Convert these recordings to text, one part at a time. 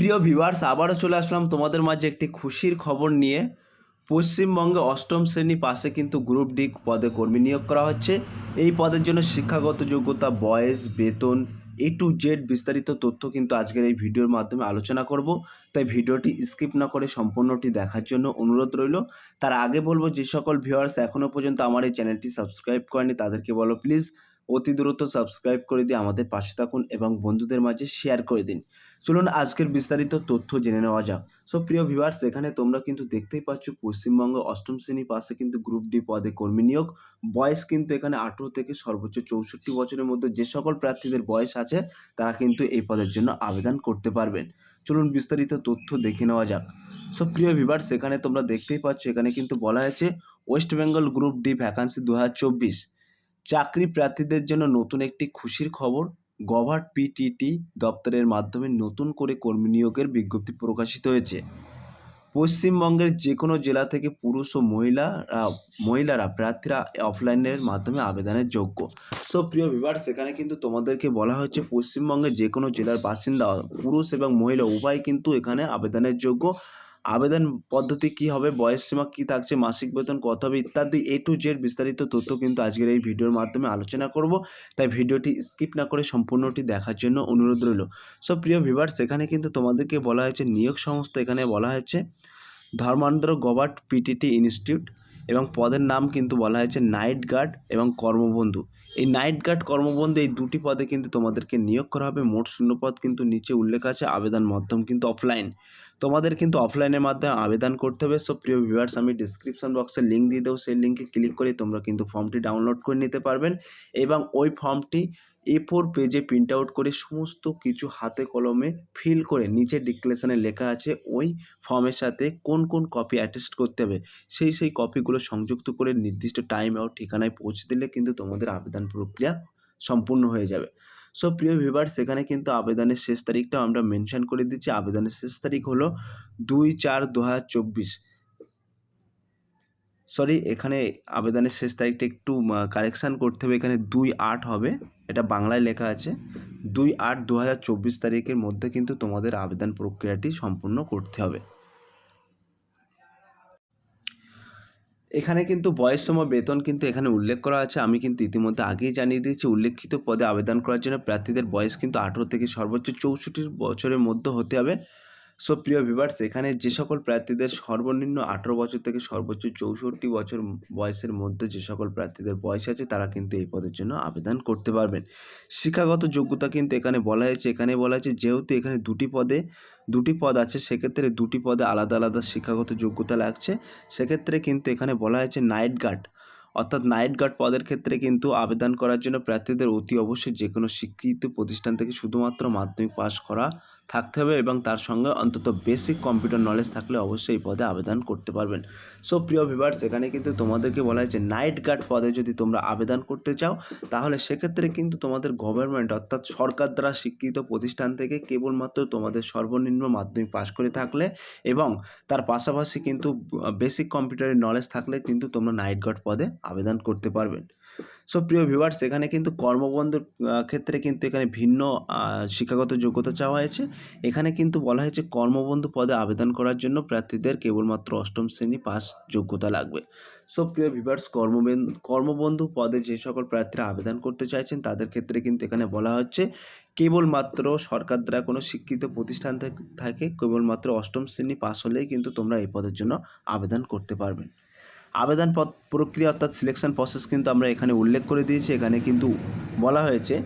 প্রিয় ভিউয়ার্স আবারও চলে আসলাম তোমাদের মাঝে একটি খুশির খবর নিয়ে। পশ্চিমবঙ্গে অষ্টম শ্রেণি পাশে কিন্তু গ্রুপ ডি পদে কর্মী নিয়োগ করা হচ্ছে। এই পদের জন্য শিক্ষাগত যোগ্যতা, বয়স, বেতন এ টু জেড বিস্তারিত তথ্য কিন্তু আজকের এই ভিডিওর মাধ্যমে আলোচনা করব। তাই ভিডিওটি স্কিপ না করে সম্পূর্ণটি দেখার জন্য অনুরোধ রইল। তার আগে বলব, যে সকল ভিউয়ার্স এখনও পর্যন্ত আমার এই চ্যানেলটি সাবস্ক্রাইব করেনি তাদেরকে বলো প্লিজ অতি দ্রুত সাবস্ক্রাইব করে দিয়ে আমাদের পাশে থাকুন এবং বন্ধুদের মাঝে শেয়ার করে দিন। চলুন আজকের বিস্তারিত তথ্য জেনে নেওয়া যাক। সো প্রিয় ভিউয়ার্স এখানে তোমরা কিন্তু দেখতেই পাচ্ছ পশ্চিমবঙ্গ অষ্টম শ্রেণি পাশে কিন্তু গ্রুপ ডি পদে কর্মী নিয়োগ। বয়স কিন্তু এখানে আঠেরো থেকে সর্বোচ্চ চৌষট্টি বছরের মধ্যে যে সকল প্রার্থীদের বয়স আছে, তারা কিন্তু এই পদের জন্য আবেদন করতে পারবেন। চলুন বিস্তারিত তথ্য দেখে নেওয়া যাক। সো প্রিয় ভিভার্স এখানে তোমরা দেখতেই পাচ্ছ এখানে কিন্তু বলা হয়েছে West Bengal group D vacancy দু হাজার চব্বিশ। চাকরি প্রার্থীদের জন্য নতুন একটি খুশির খবর। গভার্ট পিটিটি দপ্তরের মাধ্যমে নতুন করে কর্মী নিয়োগের বিজ্ঞপ্তি প্রকাশিত হয়েছে। পশ্চিমবঙ্গের যে কোনো জেলা থেকে পুরুষ ও মহিলারা মহিলারা প্রার্থীরা অফলাইনের মাধ্যমে আবেদনের যোগ্য। সো, প্রিয় বিভার সেখানে কিন্তু তোমাদেরকে বলা হচ্ছে পশ্চিমবঙ্গের যে কোনো জেলার বাসিন্দা, পুরুষ এবং মহিলা উভয় কিন্তু এখানে আবেদনের যোগ্য। আবেদন পদ্ধতি কি হবে, বয়স সীমা কী থাকছে, মাসিক বেতন কত হবে ইত্যাদি এ টু জেড বিস্তারিত তথ্য কিন্তু আজকের এই ভিডিওর মাধ্যমে আলোচনা করব। তাই ভিডিওটি স্কিপ না করে সম্পূর্ণটি দেখার জন্য অনুরোধ রইল। সব প্রিয় ভিভার্স এখানে কিন্তু তোমাদেরকে বলা হয়েছে, নিয়োগ সংস্থা এখানে বলা হয়েছে ধর্মান্ধ্র গভার্ট পিটিটি ইনস্টিটিউট। এবং পদের নাম কিন্তু বলা হয়েছে নাইট গার্ড এবং কর্মবন্ধু। এই নাইট গার্ড, কর্মবন্ধু এই দুটি পদে কিন্তু তোমাদেরকে নিয়োগ করা হবে। মোট শূন্য পদ কিন্তু নিচে উল্লেখ আছে, আবেদন মাধ্যম কিন্তু অফলাইন তোমাদের কিন্তু অফলাইনের মাধ্যমে আবেদন করতে হবে। সো প্রিয় ভিউয়ার্স আমি ডিসক্রিপশন বক্সে লিঙ্ক দিয়ে দেবো। সেই লিঙ্কে ক্লিক করে তোমরা কিন্তু ফর্মটি ডাউনলোড করে নিতে পারবেন এবং ওই ফর্মটি এ ফোর পেজে প্রিন্ট আউট করে সমস্ত কিছু হাতে কলমে ফিল করে নিচে ডিক্লেশনে লেখা আছে ওই ফর্মের সাথে কোন কোন কপি অ্যাটেস্ট করতে হবে। সেই সেই কপিগুলো সংযুক্ত করে নির্দিষ্ট টাইম ও ঠিকানায় পৌঁছে দিলে কিন্তু তোমাদের আবেদন প্রক্রিয়া সম্পূর্ণ হয়ে যাবে। সো প্রিয় ভিভার সেখানে কিন্তু আবেদনের শেষ তারিখটাও আমরা মেনশন করে দিচ্ছি। আবেদনের শেষ তারিখ হলো দুই চার দু হাজার চব্বিশ। সরি এখানে আবেদনের শেষ তারিখটা একটু কারেকশান করতে হবে। এখানে দুই আট হবে, এটা বাংলায় লেখা আছে। দুই আট দু তারিখের মধ্যে কিন্তু তোমাদের আবেদন প্রক্রিয়াটি সম্পূর্ণ করতে হবে। এখানে কিন্তু বয়স সময় বেতন কিন্তু এখানে উল্লেখ করা আছে। আমি কিন্তু ইতিমধ্যে আগেই জানিয়ে দিয়েছি, উল্লেখিত পদে আবেদন করার জন্য প্রার্থীদের বয়স কিন্তু আঠেরো থেকে সর্বোচ্চ চৌষট্টি বছরের মধ্যে হতে হবে। সো প্রিয় ভিভার্স এখানে যে সকল প্রার্থীদের সর্বনিম্ন আঠেরো বছর থেকে সর্বোচ্চ চৌষট্টি বছর বয়সের মধ্যে যে সকল প্রার্থীদের বয়স আছে, তারা কিন্তু এই পদের জন্য আবেদন করতে পারবেন। শিক্ষাগত যোগ্যতা কিন্তু এখানে বলা হয়েছে, এখানে বলা হয়েছে যেহেতু এখানে দুটি পদে, দুটি পদ আছে, সেক্ষেত্রে দুটি পদে আলাদা আলাদা শিক্ষাগত যোগ্যতা লাগছে। সেক্ষেত্রে কিন্তু এখানে বলা হয়েছে নাইট গার্ড। অর্থাৎ নাইট গার্ড পদের ক্ষেত্রে কিন্তু আবেদন করার জন্য প্রার্থীদের অতি অবশ্যই যে কোনো স্বীকৃত প্রতিষ্ঠান থেকে শুধুমাত্র মাধ্যমিক পাস করা থাকতে হবে এবং তার সঙ্গে অন্তত বেসিক কম্পিউটার নলেজ থাকলে অবশ্যই এই পদে আবেদন করতে পারবেন। সো প্রিয় ভিভার্স এখানে কিন্তু তোমাদেরকে বলা হয়েছে নাইট গার্ড পদে যদি তোমরা আবেদন করতে চাও, তাহলে সেক্ষেত্রে কিন্তু তোমাদের গভর্নমেন্ট অর্থাৎ সরকার দ্বারা স্বীকৃত প্রতিষ্ঠান থেকে কেবলমাত্র তোমাদের সর্বনিম্ন মাধ্যমিক পাস করে থাকলে এবং তার পাশাপাশি কিন্তু বেসিক কম্পিউটারের নলেজ থাকলে কিন্তু তোমরা নাইট গার্ড পদে আবেদন করতে পারবেন। সো প্রিয় ভিউয়ার্স এখানে কিন্তু কর্মবন্ধুর ক্ষেত্রে কিন্তু এখানে ভিন্ন শিক্ষাগত যোগ্যতা চাওয়া হয়েছে। এখানে কিন্তু বলা হয়েছে কর্মবন্ধু পদে আবেদন করার জন্য প্রার্থীদের কেবলমাত্র অষ্টম শ্রেণি পাস যোগ্যতা লাগবে। সো প্রিয় ভিভার্স কর্মবেন, কর্মবন্ধু পদে যে সকল প্রার্থীরা আবেদন করতে চাইছেন, তাদের ক্ষেত্রে কিন্তু এখানে বলা হচ্ছে কেবলমাত্র সরকার দ্বারা কোনো শিক্ষিত প্রতিষ্ঠান থাকে, কেবলমাত্র অষ্টম শ্রেণি পাস হলেই কিন্তু তোমরা এই পদের জন্য আবেদন করতে পারবেন। আবেদন প্রক্রিয়া অর্থাৎ সিলেকশন প্রসেস কিন্তু আমরা এখানে উল্লেখ করে দিয়েছি, এখানে কিন্তু বলা হয়েছে,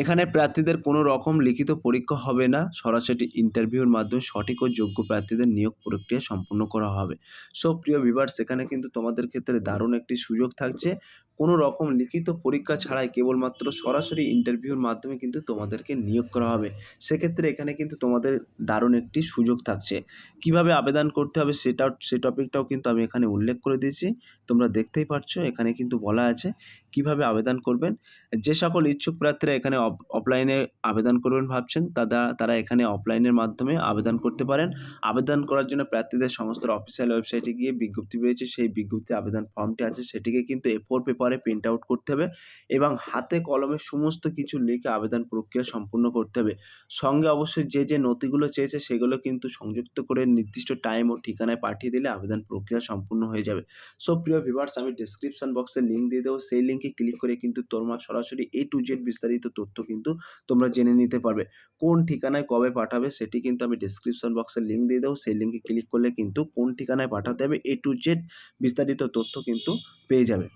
এখানে প্রার্থীদের কোনো রকম লিখিত পরীক্ষা হবে না, সরাসরি ইন্টারভিউর মাধ্যমে সঠিক ও যোগ্য প্রার্থীদের নিয়োগ প্রক্রিয়া সম্পূর্ণ করা হবে। সো প্রিয় ভিভার্স এখানে কিন্তু তোমাদের ক্ষেত্রে দারুণ একটি সুযোগ থাকছে কোনো রকম লিখিত পরীক্ষা ছাড়াই কেবলমাত্র সরাসরি ইন্টারভিউর মাধ্যমে কিন্তু তোমাদেরকে নিয়োগ করা হবে। সেক্ষেত্রে এখানে কিন্তু তোমাদের দারুণ একটি সুযোগ থাকছে। কীভাবে আবেদন করতে হবে সেটাও সে টপিকটাও কিন্তু আমি এখানে উল্লেখ করে দিয়েছি। তোমরা দেখতেই পাচ্ছ এখানে কিন্তু বলা আছে কীভাবে আবেদন করবেন। যে সকল ইচ্ছুক প্রার্থীরা এখানে অফলাইনে আবেদন করবেন ভাবছেন তারা তারা এখানে অফলাইনের মাধ্যমে আবেদন করতে পারেন। আবেদন করার জন্য প্রার্থীদের সমস্ত অফিসিয়াল ওয়েবসাইটে গিয়ে বিজ্ঞপ্তি পেয়েছে সেই বিজ্ঞপ্তি আবেদন ফর্মটি আছে। সেটিকে কিন্তু এ ফোর পেপার সহকারে প্রিন্ট আউট করতে হবে এবং হাতে কলমে সমস্ত কিছু লিখে আবেদন প্রক্রিয়া সম্পূর্ণ করতে হবে। সঙ্গে অবশ্যই যে যে নথিগুলো চেয়েছে সেগুলো কিন্তু সংযুক্ত করে নির্দিষ্ট টাইম ও ঠিকানায় পাঠিয়ে দিলে আবেদন প্রক্রিয়া সম্পূর্ণ হয়ে যাবে। সো প্রিয় ভিভার্স আমি ডিসক্রিপশন বক্সে লিঙ্ক দিয়ে দেবো। সেই লিঙ্কে ক্লিক করে কিন্তু তোমার সরাসরি এ টু জেড বিস্তারিত তথ্য কিন্তু তোমরা জেনে নিতে পারবে। কোন ঠিকানায় কবে পাঠাবে সেটি কিন্তু আমি ডিসক্রিপশন বক্সে লিঙ্ক দিয়ে দেবো। সেই লিঙ্কে ক্লিক করলে কিন্তু কোন ঠিকানায় পাঠাতে হবে এ টু জেড বিস্তারিত তথ্য কিন্তু পেয়ে যাবে।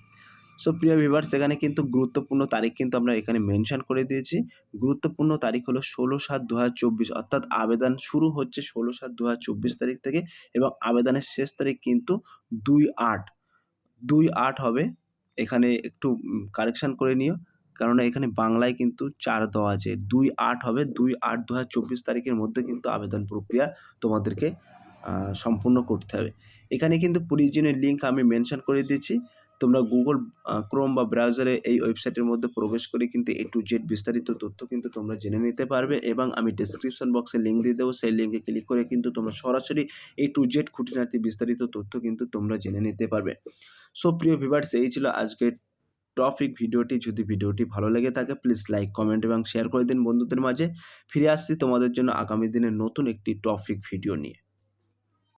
সো প্রিয় ভিভার্স এখানে কিন্তু গুরুত্বপূর্ণ তারিখ কিন্তু আমরা এখানে মেনশন করে দিয়েছি। গুরুত্বপূর্ণ তারিখ হলো ষোলো সাত দু অর্থাৎ আবেদন শুরু হচ্ছে ষোলো সাত দু তারিখ থেকে এবং আবেদনের শেষ তারিখ কিন্তু দুই আট। দুই আট হবে, এখানে একটু কারেকশান করে নিও, কেননা এখানে বাংলায় কিন্তু চার দেওয়া আছে। দুই আট হবে, দুই আট দু তারিখের মধ্যে কিন্তু আবেদন প্রক্রিয়া তোমাদেরকে সম্পূর্ণ করতে হবে। এখানে কিন্তু প্রয়োজনীয় লিঙ্ক আমি মেনশন করে দিয়েছি। তোমরা গুগল ক্রোম বা ব্রাউজারে এই ওয়েবসাইটের মধ্যে প্রবেশ করে কিন্তু এ টু জেড বিস্তারিত তথ্য কিন্তু তোমরা জেনে নিতে পারবে এবং আমি ডিসক্রিপশন বক্সে লিঙ্ক দিয়ে দেবো। সেই লিঙ্কে ক্লিক করে কিন্তু তোমরা সরাসরি এ টু জেড খুঁটিনাটি বিস্তারিত তথ্য কিন্তু তোমরা জেনে নিতে পারবে। সো প্রিয় ভিভার্স এই ছিল আজকের টপিক ভিডিওটি। যদি ভিডিওটি ভালো লেগে থাকে প্লিজ লাইক কমেন্ট এবং শেয়ার করে দিন বন্ধুদের মাঝে। ফিরে আসছি তোমাদের জন্য আগামী দিনে নতুন একটি টপিক ভিডিও নিয়ে।